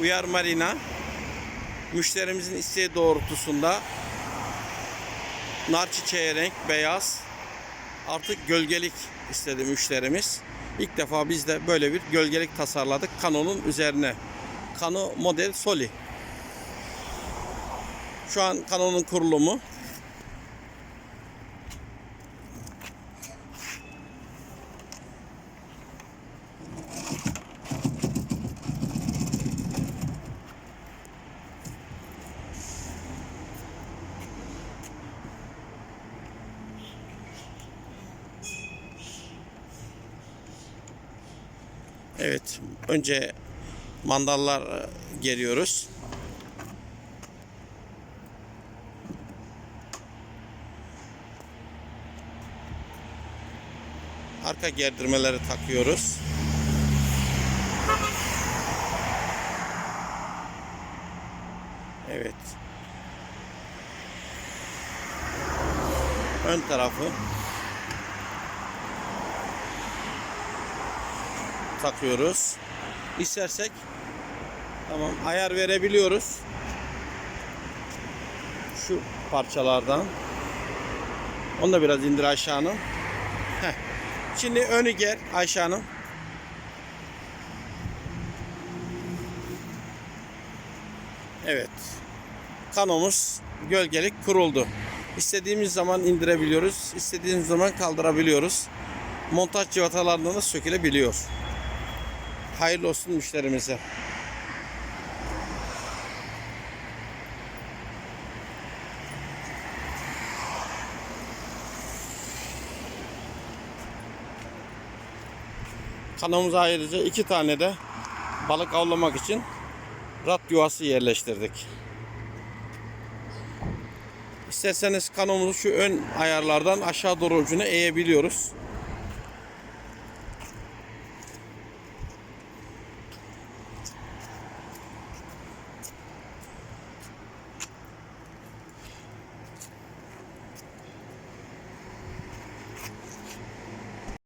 Uyar Marina müşterimizin isteği doğrultusunda nar çiçeği renk beyaz artık gölgelik istedi müşterimiz. İlk defa biz de böyle bir gölgelik tasarladık Canon'un üzerine. Canon model Soli. Şu an Canon'un kurulumu. Evet, önce mandallar e, geriyoruz. Arka gerdirmeleri takıyoruz. Evet. Ön tarafı takıyoruz. İstersek tamam ayar verebiliyoruz. Şu parçalardan. Onu da biraz indir. Heh. Şimdi önü ger Ayşe. Evet. Kanomuz gölgelik kuruldu. İstediğimiz zaman indirebiliyoruz. istediğimiz zaman kaldırabiliyoruz. Montaj civatalarından da sökülebiliyor. Hayırlı olsun müşterimize. Kanalımıza ayrıca iki tane de balık avlamak için rat yuvası yerleştirdik. İsterseniz kanalımızı şu ön ayarlardan aşağı doğru ucuna eğebiliyoruz.